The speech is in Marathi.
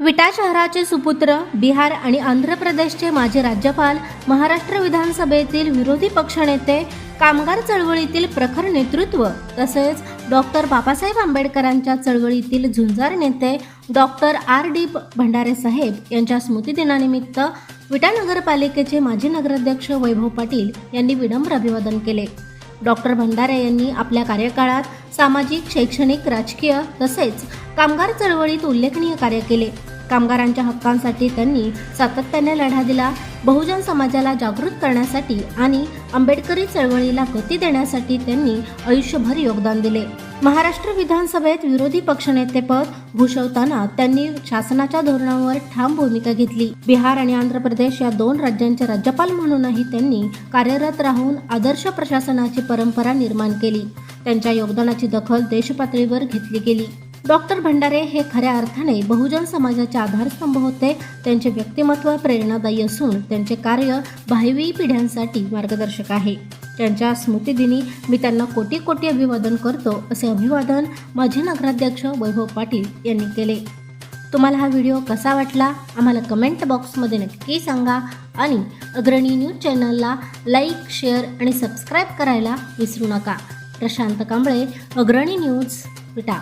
विटा शहराचे सुपुत्र बिहार आणि आंध्र प्रदेशचे माजी राज्यपाल महाराष्ट्र विधानसभेतील विरोधी पक्षनेते कामगार चळवळीतील प्रखर नेतृत्व तसेच डॉक्टर बाबासाहेब आंबेडकरांच्या चळवळीतील झुंजार नेते डॉक्टर आर. डी. भंडारे साहेब यांच्या स्मृतिदिनानिमित्त विटा नगरपालिकेचे माजी नगराध्यक्ष वैभव पाटील यांनी विनम्र अभिवादन केले. डॉक्टर भंडारे यांनी आपल्या कार्यकाळात सामाजिक शैक्षणिक राजकीय तसेच कामगार चळवळीत उल्लेखनीय कार्य केले. कामगारांच्या हक्कांसाठी त्यांनी सातत्याने लढा दिला. बहुजन समाजाला जागृत करण्यासाठी आणि आंबेडकरी चळवळीला गती देण्यासाठी त्यांनी आयुष्यभर योगदान दिले. महाराष्ट्र विधानसभेत विरोधी पक्षनेतेपद भूषवताना त्यांनी शासनाच्या धोरणावर ठाम भूमिका घेतली. बिहार आणि आंध्र प्रदेश या दोन राज्यांचे राज्यपाल म्हणूनही त्यांनी कार्यरत राहून आदर्श प्रशासनाची परंपरा निर्माण केली. त्यांच्या योगदानाची दखल देशपातळीवर घेतली गेली. डॉक्टर भंडारे हे खऱ्या अर्थाने बहुजन समाजाचे आधारस्तंभ होते. त्यांचे व्यक्तिमत्व प्रेरणादायी असून त्यांचे कार्य भावी पिढ्यांसाठी मार्गदर्शक आहे. त्यांच्या स्मृतिदिनी मी त्यांना कोटी कोटी अभिवादन करतो असे अभिवादन माजी नगराध्यक्ष वैभव पाटील यांनी केले. तुम्हाला हा व्हिडिओ कसा वाटला? आम्हाला कमेंट बॉक्समध्ये नक्की सांगा आणि अग्रणी न्यूज चॅनलला लाईक शेअर आणि सबस्क्राईब करायला विसरू नका. प्रशांत कांबळे अग्रणी न्यूज विटा.